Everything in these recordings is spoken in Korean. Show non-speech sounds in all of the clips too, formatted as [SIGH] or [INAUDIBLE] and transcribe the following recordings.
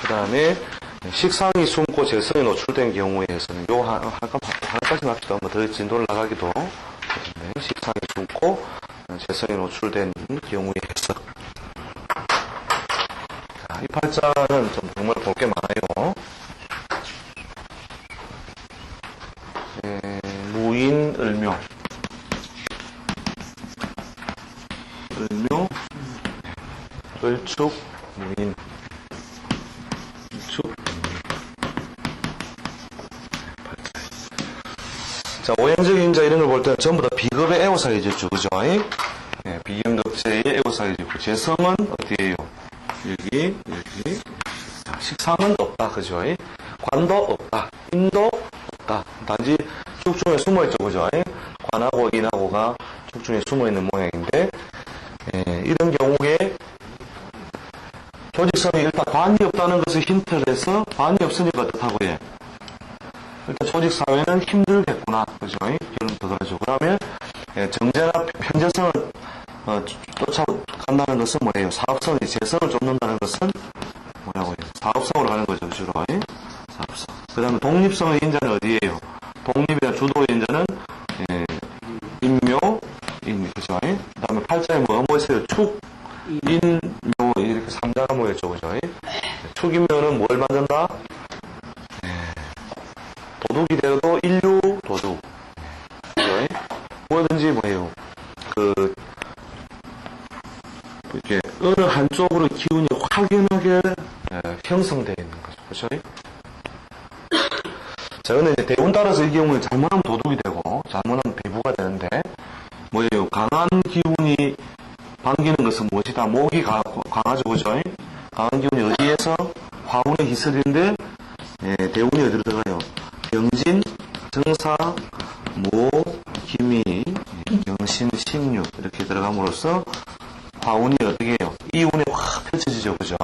그 다음에 식상이 숨고 재성이 노출된 경우에서는 요 한, 한, 한 가지 합시다. 뭐더 진도를 나가기도 하는데 식상이 숨고 재성이 노출된 경우에 해석. 자, 이 팔자는 좀 정말 볼 게 많아요. 예, 무인 을묘. 을묘, 을축, 무인. 자, 오행적 인 자 이런 걸 볼 때는 전부 다 비급의 에오 사이즈죠. 그죠? 예, 비경덕제의 에오 사이즈고, 재성은 어디에요? 여기, 여기. 자, 식상은 없다. 그죠? 관도 없다. 인도 없다. 단지 축중에 숨어있죠. 그죠? 관하고 인하고가 축중에 숨어있는 모양인데, 예, 이런 경우에 조직성이 일단 관이 없다는 것을 힌트를 해서 관이 없으니까 어떡하고 예. 일단 조직 사회는 힘들겠구나, 그죠? 결론 들어가죠. 그러면 예, 정제나 편제성을 어, 쫓아간다는 것은 뭐예요? 사업성이 재성을 쫓는다는 것은 뭐라고요? 사업성으로 가는 거죠, 주로. 예? 사업성. 그 다음에 독립성의 인자는 어디예요? 독립이나 주도의 인자는 예, 인묘, 인, 그죠? 그 다음에 팔자에 뭐, 뭐 있어요? 축, 인 묘, 이렇게 삼자가 모였죠, 그죠? 축이면은 뭘 만든다? 도둑이 되어도 인류 도둑. 그죠? 뭐든지 뭐예요. 그, 이렇게 어느 한쪽으로 기운이 확연하게 예, 형성되어 있는 거죠. 그죠? [COUGHS] 자, 근데 이제 대운 따라서 이 경우에 잘못하면 도둑이 되고, 잘못하면 배부가 되는데, 뭐예요? 강한 기운이 반기는 것은 무엇이다? 목이 가, 강하죠, 그죠? 강한 기운이 어디에서? 화운의 희설인데, 예, 대운이 어디로 들어가요? 병진, 정사, 모, 기미, 경신, 신유 이렇게 들어감으로써 화운이 어떻게 해요? 이 운에 확 펼쳐지죠, 그죠?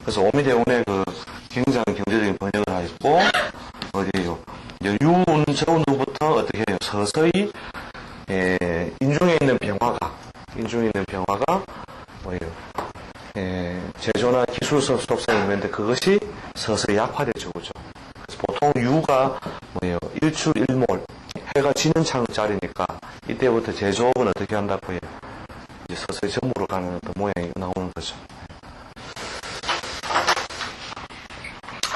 그래서 오미대운의 그 굉장히 경제적인 번역을 하였고 어디에요? 유운, 저운 후부터 어떻게 해요? 서서히 에, 인중에 있는 병화가 인중에 있는 병화가 뭐예요? 에, 제조나 기술 속성이 있는데 그것이 서서히 약화되죠, 그죠? 그래서 보통 유가 뭐예요? 일출 일몰 해가 지는 창 자리니까 이때부터 제조업은 어떻게 한다고 해요? 이제 서서히 전무로 가는 어떤 모양이 나오는 거죠.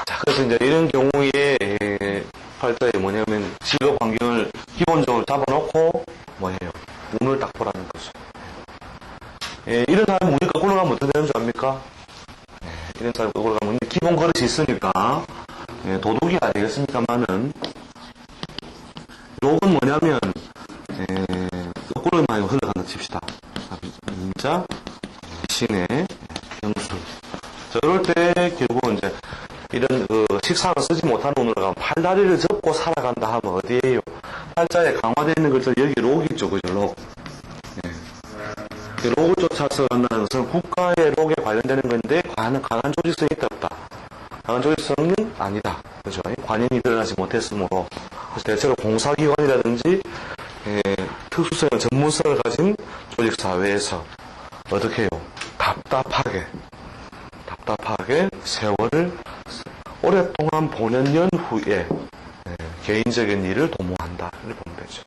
자, 그래서 이제 이런 경우에 에, 팔자에 뭐냐면 직업 환경을 기본적으로 잡아놓고 뭐예요? 운을 딱 보라는 거죠. 예, 이런 사람은 운이 거꾸로 가면 어떻게 되는 줄 압니까? 예, 이런 사람이 거꾸로 가면 기본 그릇이 있으니까 예, 도둑이 아니겠습니까만은 요건 뭐냐면 예, 거꾸로 많이 흘러간다 칩시다. 인자 신의. 자, 이럴 때 결국은 이제 이런 그 식상을 쓰지 못하는 운으로 가면 팔다리를 접고 살아간다 하면 어디에요? 팔자에 강화되어 있는 것들 여기 록 있죠, 그죠? 록. 예. 그 록을 쫓아서 간다는 것은 국가의 록에 관련되는 건데 과는 강한 조직성이 있다 없다. 조직성은 아니다. 그죠? 관인이 드러나지 못했으므로 대체로 공사기관이라든지 예, 특수성, 전문성을 가진 조직 사회에서 어떻게 해요? 답답하게 답답하게 세월을 오랫동안 보낸 년 후에 예, 개인적인 일을 도모한다. 이렇게 보면 되죠.